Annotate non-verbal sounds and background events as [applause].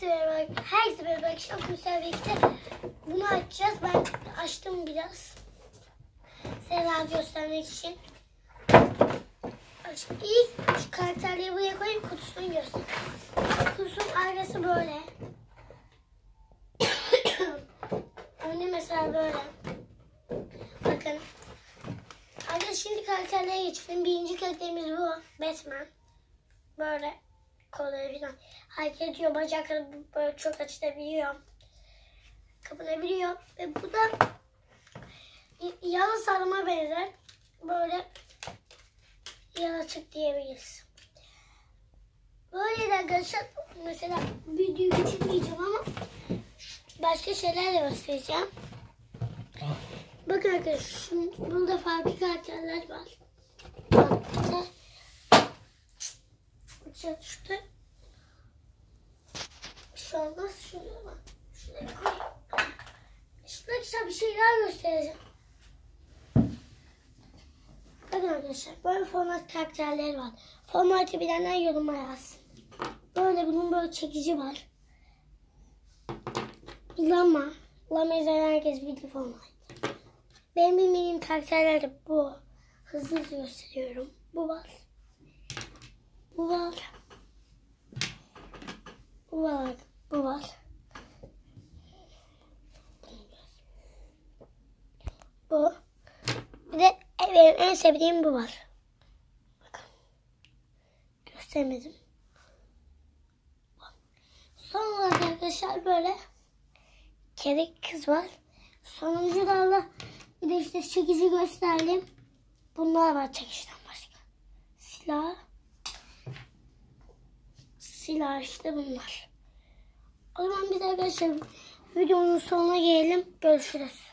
Herkese merhaba. Herkese merhaba. Akşam Gülsel birlikte bunu açacağız. Ben açtım biraz. Size göstermek için. İlk şu karakterleri buraya koyayım kutusunu göster. Kutusunun arkası böyle. [coughs] Önü mesela böyle. Bakın. Arkadaşlar şimdi karakterlere geçelim. Birinci karakterimiz bu. Batman. Böyle kolları falan hareket ediyor. Bacakları böyle çok açılabiliyor. Kapanabiliyor. Ve bu da yalı sarıma benzer. Böyle yaratık diyebiliriz. Böyle de arkadaşlar mesela videoyu bitirmeyeceğim ama başka şeyler de göstereceğim. Bakın arkadaşlar şimdi burada farklı karakterler var. Farklı. Bir şey olmaz. Şuraya bak. Şuraya koy. Şurada güzel bir şeyler göstereceğim. Bakın arkadaşlar böyle format karakterleri var. Formatı bilenler yoruma yazsın. Böyle bunun böyle çekici var. Lama. Lama izleyen herkes bilir format. Benim bilmediğim karakterler de bu. Hızlı gösteriyorum. Bu var. Bu var. Bu var. Bu var. Bu. Bir de benim en sevdiğim bu var. Bakın. Göstermedim. Son olarak arkadaşlar böyle kelek kız var. Sonuncu dalda bir de işte çekici gösterdim. Bunlar var çekişten başka. Silah. Silah işte bunlar. O zaman biz arkadaşlar videonun sonuna gelelim. Görüşürüz.